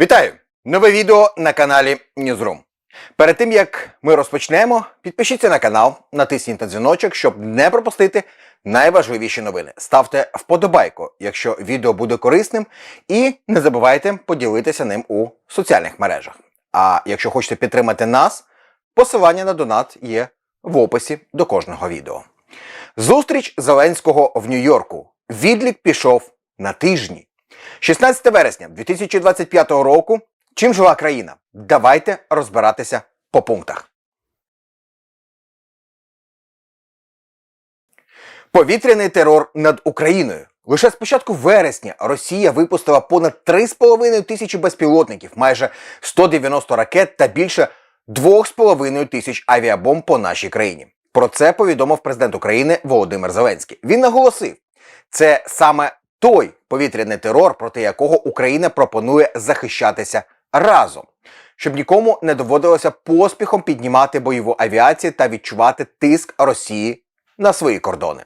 Вітаю! Нове відео на каналі Newsroom. Перед тим як ми розпочнемо, підпишіться на канал, натисніть на дзвіночок, щоб не пропустити найважливіші новини. Ставте вподобайку, якщо відео буде корисним, і не забувайте поділитися ним у соціальних мережах. А якщо хочете підтримати нас, посилання на донат є в описі до кожного відео. Зустріч Зеленського в Нью-Йорку. Відлік пішов на тижні. 16 вересня 2025 року. Чим жила країна? Давайте розбиратися по пунктах. Повітряний терор над Україною. Лише з початку вересня Росія випустила понад 3,5 тисячі безпілотників, майже 190 ракет та більше 2,5 тисяч авіабомб по нашій країні. Про це повідомив президент України Володимир Зеленський. Він наголосив, це саме той повітряний терор, проти якого Україна пропонує захищатися разом, щоб нікому не доводилося поспіхом піднімати бойову авіацію та відчувати тиск Росії на свої кордони.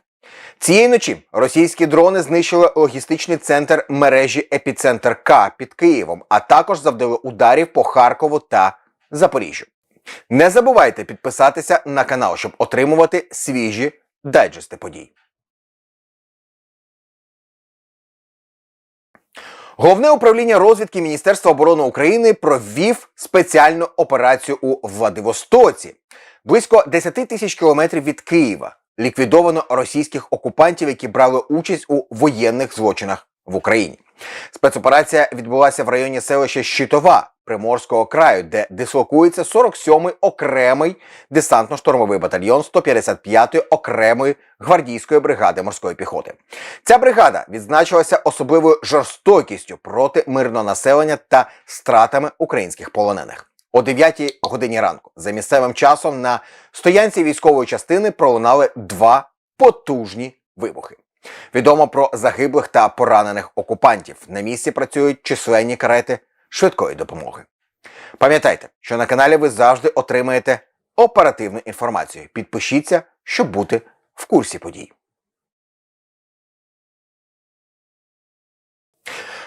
Цієї ночі російські дрони знищили логістичний центр мережі Епіцентр К під Києвом, а також завдали ударів по Харкову та Запоріжжю. Не забувайте підписатися на канал, щоб отримувати свіжі дайджести подій. Головне управління розвідки Міністерства оборони України провів спеціальну операцію у Владивостоці. Близько 10 тисяч кілометрів від Києва ліквідовано російських окупантів, які брали участь у воєнних злочинах в Україні. Спецоперація відбулася в районі селища Щитова Приморського краю, де дислокується 47-й окремий десантно-штурмовий батальйон 155-ї окремої гвардійської бригади морської піхоти. Ця бригада відзначилася особливою жорстокістю проти мирного населення та стратами українських полонених. О 9 годині ранку за місцевим часом на стоянці військової частини пролунали два потужні вибухи. Відомо про загиблих та поранених окупантів. На місці працюють численні карети швидкої допомоги. Пам'ятайте, що на каналі ви завжди отримаєте оперативну інформацію. Підпишіться, щоб бути в курсі подій.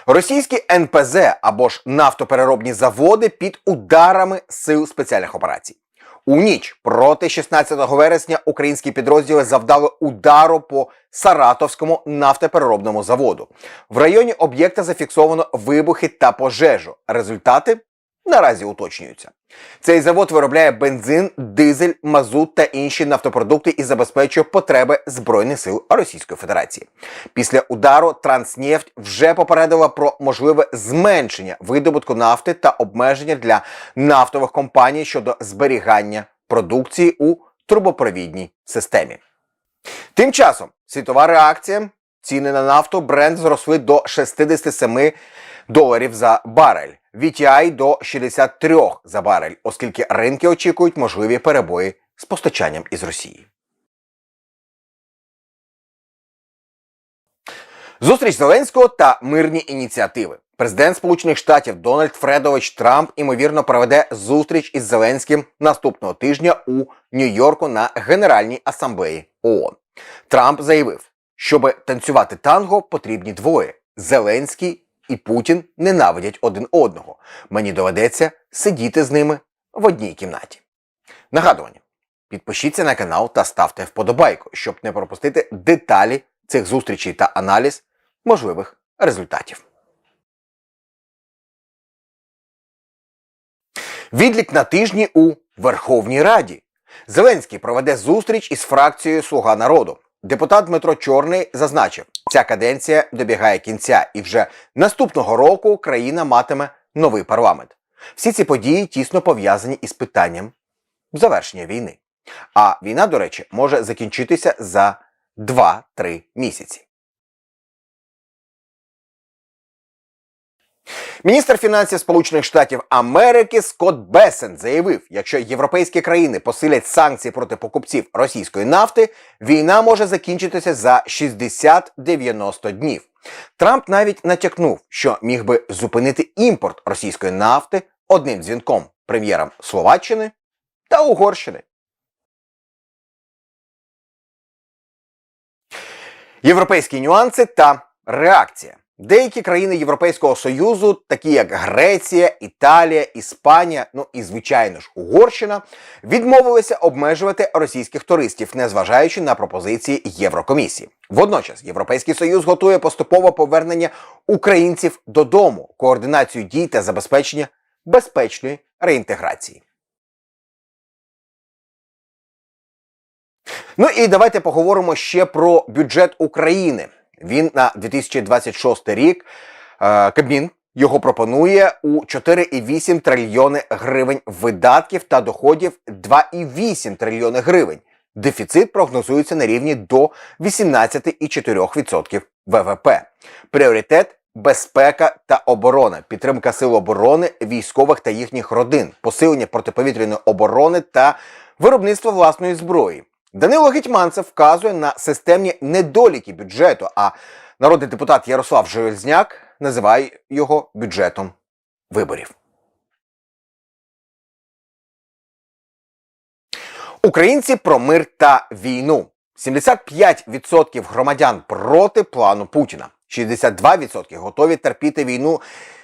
Російські НПЗ або ж нафтопереробні заводи під ударами сил спеціальних операцій. У ніч проти 16 вересня українські підрозділи завдали удару по Саратовському нафтопереробному заводу. В районі об'єкта зафіксовано вибухи та пожежу. Результати наразі уточнюються. Цей завод виробляє бензин, дизель, мазут та інші нафтопродукти і забезпечує потреби Збройних сил Російської Федерації. Після удару Транснефть вже попередила про можливе зменшення видобутку нафти та обмеження для нафтових компаній щодо зберігання продукції у трубопровідній системі. Тим часом світова реакція ціни на нафту бренд зросли до 67 доларів за барель. VTI до 63 за барель, оскільки ринки очікують можливі перебої з постачанням із Росії. Зустріч Зеленського та мирні ініціативи. Президент Сполучених Штатів Дональд Фредович Трамп імовірно проведе зустріч із Зеленським наступного тижня у Нью-Йорку на Генеральній асамблеї ООН. Трамп заявив, щоб танцювати танго потрібні двоє: Зеленський і Путін ненавидять один одного. Мені доведеться сидіти з ними в одній кімнаті. Нагадування: підпишіться на канал та ставте вподобайку, щоб не пропустити деталі цих зустрічей та аналіз можливих результатів. Відлік на тижні у Верховній Раді. Зеленський проведе зустріч із фракцією Слуга народу. Депутат Дмитро Чорний зазначив, ця каденція добігає кінця, і вже наступного року країна матиме новий парламент. Всі ці події тісно пов'язані із питанням завершення війни. А війна, до речі, може закінчитися за 2-3 місяці. Міністр фінансів Сполучених Штатів Америки Скотт Бесен заявив, якщо європейські країни посилять санкції проти покупців російської нафти, війна може закінчитися за 60-90 днів. Трамп навіть натякнув, що міг би зупинити імпорт російської нафти одним дзвінком прем'єрам Словаччини та Угорщини. Європейські нюанси та реакція. Деякі країни Європейського Союзу, такі як Греція, Італія, Іспанія, ну і звичайно ж Угорщина, відмовилися обмежувати російських туристів, незважаючи на пропозиції Єврокомісії. Водночас Європейський Союз готує поступове повернення українців додому, координацію дій та забезпечення безпечної реінтеграції. Ну і давайте поговоримо ще про бюджет України. Він на 2026 рік е, Кабмін його пропонує у 4,8 трильйони гривень видатків та доходів 2,8 трильйони гривень. Дефіцит прогнозується на рівні до 18,4% ВВП. Пріоритет безпека та оборона, підтримка сил оборони, військових та їхніх родин, посилення протиповітряної оборони та виробництво власної зброї. Данило Гетьманцев вказує на системні недоліки бюджету, а народний депутат Ярослав Железняк називає його бюджетом виборів. Українці про мир та війну. 75% громадян проти плану Путіна. 62% готові терпіти війну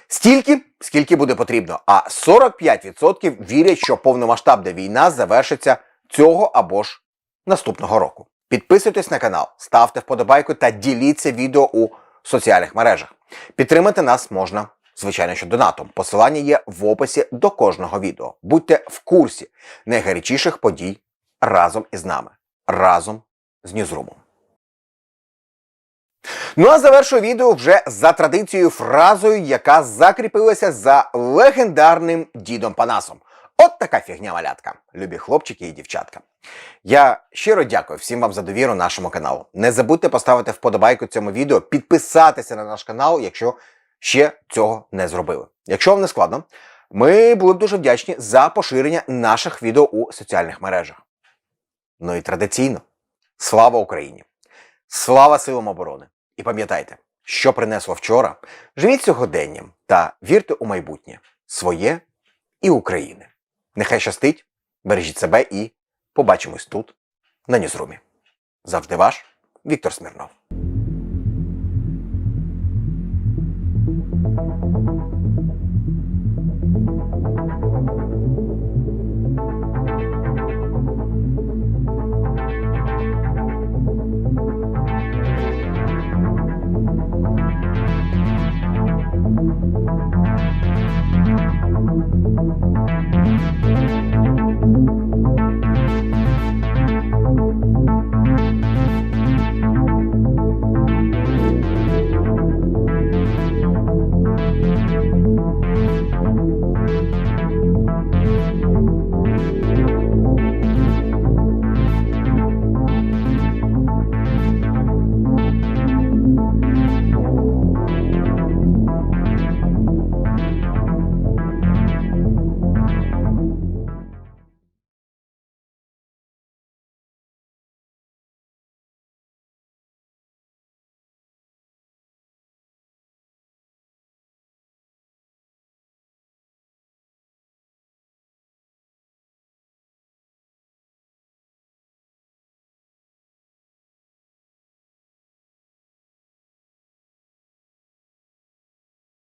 стільки, скільки буде потрібно. А 45% вірять, що повномасштабна війна завершиться цього або ж наступного року. Підписуйтесь на канал, ставте вподобайку та діліться відео у соціальних мережах. Підтримати нас можна, звичайно, що донатом. Посилання є в описі до кожного відео. Будьте в курсі найгарячіших подій разом із нами, разом з Ньюзрумом. Ну а завершую відео вже за традицією фразою, яка закріпилася за легендарним дідом Панасом. От така фігня малятка, любі хлопчики і дівчатка. Я щиро дякую всім вам за довіру нашому каналу. Не забудьте поставити вподобайку цьому відео, підписатися на наш канал, якщо ще цього не зробили. Якщо вам не складно, ми були дуже вдячні за поширення наших відео у соціальних мережах. Ну і традиційно, слава Україні! Слава силам оборони! І пам'ятайте, що принесло вчора, живіть сьогоденням та вірте у майбутнє своє і України. Нехай щастить, бережіть себе і побачимось тут, на Ньюзрумі. Завжди ваш Віктор Смірнов.